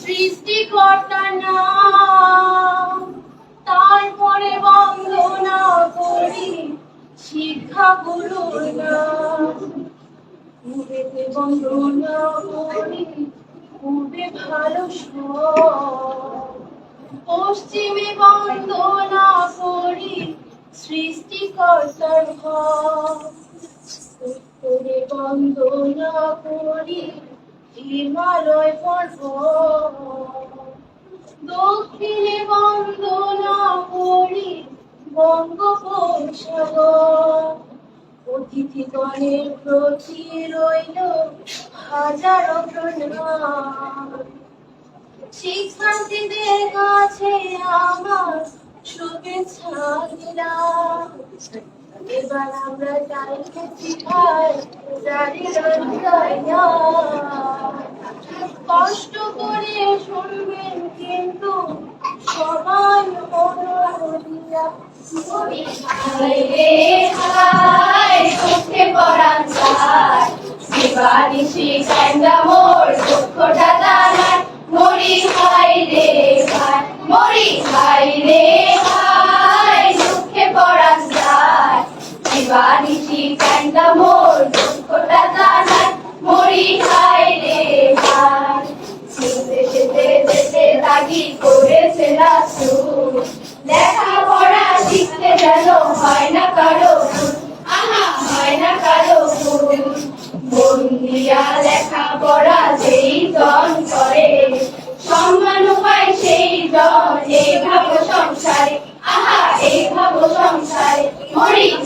সৃষ্টিকর্তা নাম তারপরে বন্দনা করি শিক্ষা নাম পূবেতে বন্দনা ভালো পশ্চিমে বন্দনা করি, সৃষ্টিকর্তার ঘর। করি, হিমালয় পর্বত দক্ষিণে বন্দনা করি, বঙ্গোপসাগর। অতিথিগণের প্রতি রইল হাজারো শিক্ষার্থীদের কাছে আমার শুভেচ্ছা দিলাম এবার আমরা চাইতেছি ভাই কষ্ট করে শুনবেন কিন্তু শিবানিশি কান্দা মোর হাই রে হায় মরি হাই রে হায় শিবানিশি কান্দা মোর দুঃখটা। মন দিয়া যেই সংসারে আহা এই ভাব সংসারে মরি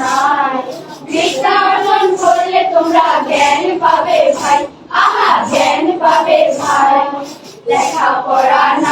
নাই। বিদ্যা অর্জন করলে তোমরা জ্ঞান পাবে ভাই। আহা জ্ঞান পাবে ভাই। লেখাপড়া না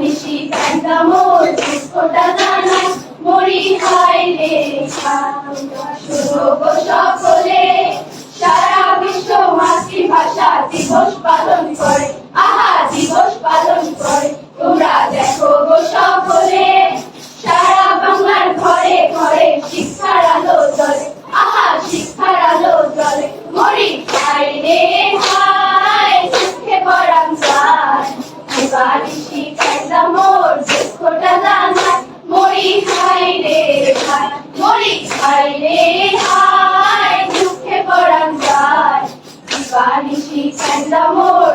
নিশি কান্দা মোর কোটা জানা, মরি হায় রে শুভ সকলে। সারা বিশ্ব মাতৃভাষা দিবস পালন করে, আহা দিবস পালন করে, তোমরা দেখো গো সকলে। সারা বাংলার ঘরে ঘরে শিক্ষার আলো জ্বলে, আহা শিক্ষার আলো জ্বলে, মরি হায় রে হায় সুখে বরাম যায় Divani, she sends a more.